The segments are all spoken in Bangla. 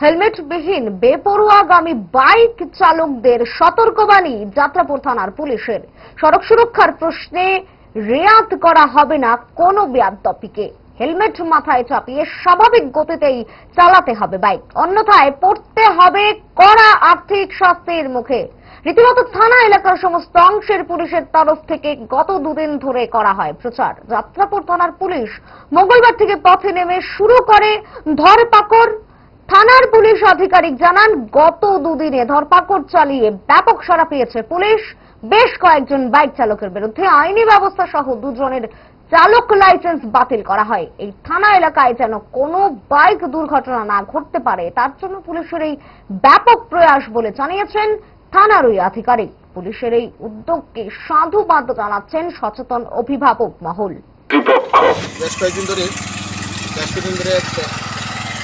হেলমেটবিহীন, বেপরোয়াগামী বাইক চালকদের সতর্কবাণী যাত্রাপুর থানার পুলিশের। সড়ক সুরক্ষার প্রশ্নে রেয়াত করা হবে না কোনো বেয়াদপিকে হেলমেট মাথায় চাপিয়ে স্বাভাবিক গতিতেই চালাতে হবে বাইক। অন্যথায় পড়তে হবে কড়া আর্থিক শাস্তির মুখে। রীতিমতো থানা এলাকার সমস্ত অংশের পুলিশের তরফ থেকে গত দুদিন ধরে করা হয় প্রচার। যাত্রাপুর থানার পুলিশ মঙ্গলবার থেকে পথে নেমে শুরু করে ধরপাকড় থানার পুলিশ আধিকারিক জানান গত দুদিনে ধরপাকড় চালিয়ে ব্যাপক সাড়া পেয়েছে পুলিশ। বেশ কয়েকজন বাইক চালকের বিরুদ্ধে আইনি ব্যবস্থা সহ দুজনের চালক লাইসেন্স বাতিল করা হয়। এই থানা এলাকায় যেন কোনো বাইক দুর্ঘটনা না ঘটতে পারে তার জন্য পুলিশের এই ব্যাপক প্রয়াস বলে জানিয়েছেন থানার ওই আধিকারিক। পুলিশের এই উদ্যোগকে সাধুবাদ জানাচ্ছেন সচেতন অভিভাবক মহল। বেশ কয়েকদিন ধরে বেশ কয়েকদিন ধরে একটা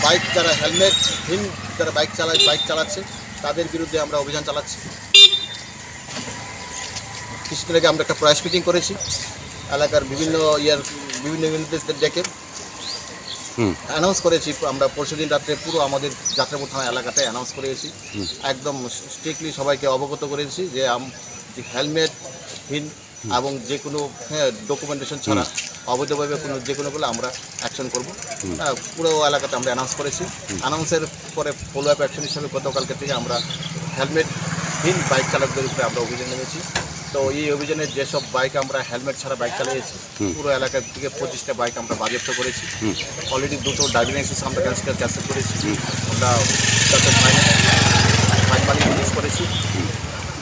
বাইক যারা হেলমেটহীন যারা বাইক চালায় বাইক চালাচ্ছে তাদের বিরুদ্ধে আমরা অভিযান চালাচ্ছি। কিছুদিন আগে আমরা একটা প্রাইস মিটিং করেছি। এলাকার বিভিন্ন ইয়ার বিভিন্ন ইউনিটদের ডেকে অ্যানাউন্স করেছি আমরা পরশু দিন রাত্রে পুরো আমাদের যাত্রাপুর থানা এলাকাটায় অ্যানাউন্স করেছি। একদম স্ট্রিক্টলি সবাইকে অবগত করেছি যে হেলমেটহীন এবং যে কোনো ডকুমেন্টেশন ছাড়া অবৈধভাবে কোনো যে কোনো বলে আমরা অ্যাকশন করব। হ্যাঁ, পুরো এলাকাতে আমরা অ্যানাউন্স করেছি। অ্যানাউন্সের পরে ফলো আপ অ্যাকশন হিসাবে গতকালকে থেকে আমরা হেলমেটহীন বাইক চালকদের উপরে আমরা অভিযান নেমেছি। তো এই অভিযানে যেসব বাইক আমরা হেলমেট ছাড়া বাইক চালিয়েছি পুরো এলাকার থেকে পঁচিশটা বাইক আমরা বাজেয়াপ্ত করেছি। অলরেডি দুটো ড্রাইভিং লাইসেন্স আমরা ক্যান্সেল ক্যান্সেল করেছি। আমরা ফাইন ফাইন মানি রিলিজ করেছি।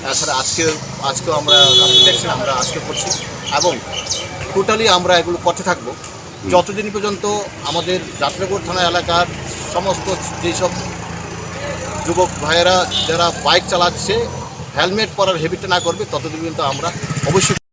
তাছাড়া আজকে আজকেও আমরা দেখছেন আমরা আজকে করছি। এবং টোটালি আমরা এগুলো করতে থাকব। যতদিন পর্যন্ত আমাদের যাত্রাপুর থানা এলাকার সমস্ত যেসব যুবক ভাইয়েরা যারা বাইক চালাচ্ছে হেলমেট পরার হেবিটটা না করবে ততদিন পর্যন্ত আমরা অবশ্যই